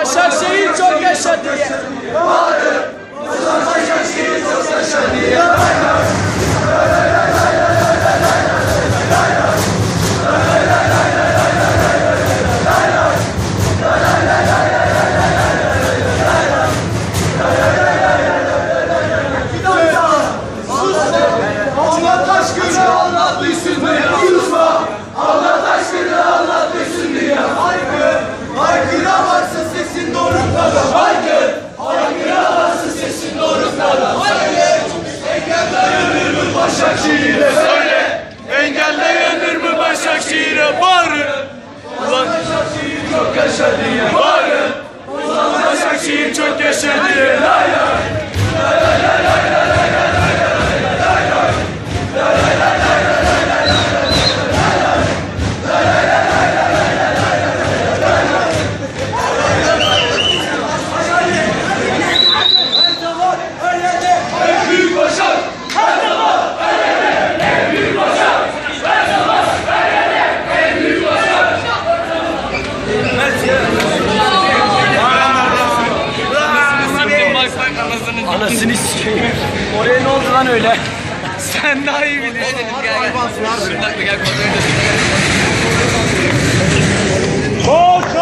Başakşehir çok yaşa diye. Aşkına anlat duysun dünya. Susma. Allah aşkına anlat duysun dünya. Haykır. Haykıramazsın sesin doruklara. Haykır. Haykıramazsın sesin doruklara. Haykır. Engel dayanır mı Başakşehir'e? Söyle. Engel dayanır mı Başakşehir'e? Bağırın. Ulan Başakşehir çok yaşa diye. Bağırın. Ulan Başakşehir çok yaşa diye. Lay Anasını sikeyim. Oraya ne oldu lan öyle? Sen daha iyi bilirsin. Gel gel. Şuradan gel.